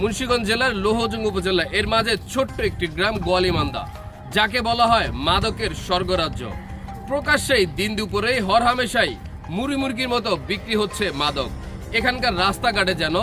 মুন্সিগঞ্জ জেলার লোহজং উপজেলা এর মাঝে ছোট্ট একটি গ্রাম গোয়ালিমান্দা, যাকে বলা হয় মাদকের স্বর্গরাজ্য। প্রকাশ্যেই দিন দুপুরেই হরহামেশাই মুড়ি মুরগির মতো বিক্রি হচ্ছে মাদক। এখানকার রাস্তাঘাটে যেন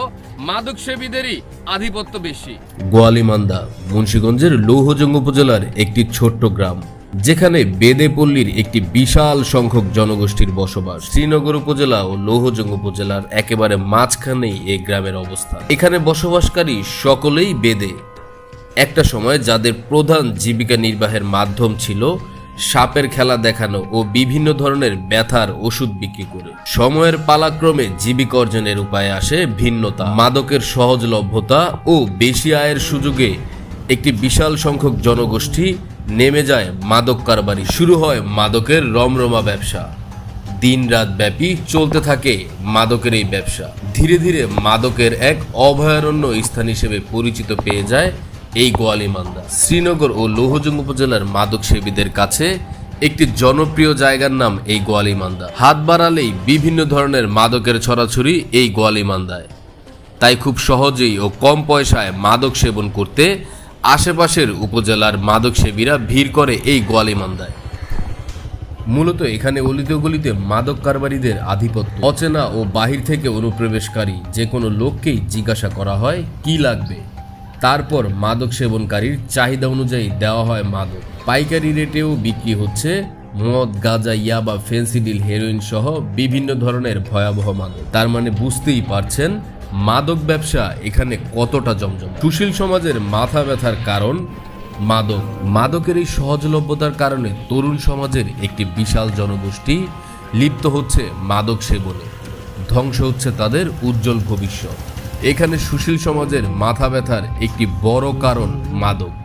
মাদক সেবীদেরই আধিপত্য বেশি। গোয়ালিমান্দা, মুন্সিগঞ্জের লৌহজং উপজেলার একটি ছোট্ট গ্রাম। যেখানে বেদেপল্লীর একটি বিশাল সংখ্যক জনগোষ্ঠীর বসবাস। শ্রীনগর উপজেলা ও লৌহজং উপজেলার একেবারে মাঝখানেই এই গ্রামের অবস্থা এখানে বসবাসকারী সকলেই বেদে। একটা সময় যাদের প্রধান জীবিকা নির্বাহের মাধ্যম ছিল সাপের খেলা দেখানো ও বিভিন্ন ধরনের ব্যথার ওষুধ বিক্রি করে। সময়ের পালাক্রমে জীবিকা অর্জনের উপায় আসে ভিন্নতা, মাদকের সহজলভ্যতা ও বেশি আয়ের সুযোগে একটি বিশাল সংখ্যক জনগোষ্ঠী নেমে যায় মাদক কারবারি। শুরু হয় মাদকের রমরমা ব্যবসা। দিন রাত ব্যাপী চলতে থাকে মাদকের এই ব্যবসা। ধীরে ধীরে মাদকের এক অভয়ারণ্য স্থান হিসেবে পরিচিত পেয়ে যায় এই গোয়ালিমান্দা শ্রীনগর ও লৌহজং উপজেলার মাদক সেবীদের কাছে একটি জনপ্রিয় জায়গার নাম এই গোয়ালিমান্দা হাত বাড়ালেই বিভিন্ন ধরনের মাদকের ছড়াছড়ি এই গোয়ালিমান্দায় তাই খুব সহজেই ও কম পয়সায় মাদক সেবন করতে আশেপাশের উপজেলার মাদক সেবীরা ভিড় করে এই গোয়ালিমান্দায় মূলত এখানে অলিতে গলিতে মাদক কারবারিদের আধিপত্য। অচেনা ও বাহির থেকে অনুপ্রবেশকারী যে কোনো লোককেই জিজ্ঞাসা করা হয়, কি লাগবে? তারপর মাদক সেবনকারীর চাহিদা অনুযায়ী দেওয়া হয় মাদক। পাইকারি রেটেও বিক্রি হচ্ছে। মদ, গাঁজা, ইয়াবা, ফেন্সিডিল, হেরোইন সহ বিভিন্ন ধরনের ভয়াবহ মাদক। তার মানে বুঝতেই পারছেন মাদক ব্যবসা এখানে কতটা জমজম? সুশীল সমাজের মাথা ব্যথার কারণ মাদক। মাদকের এই সহজলভ্যতার কারণে তরুণ সমাজের একটি বিশাল জনগোষ্ঠী লিপ্ত হচ্ছে মাদক সেবনে। ধ্বংস হচ্ছে তাদের উজ্জ্বল ভবিষ্যৎ। এখানে সুশীল সমাজের মাথা ব্যথার একটি বড় কারণ মাদক।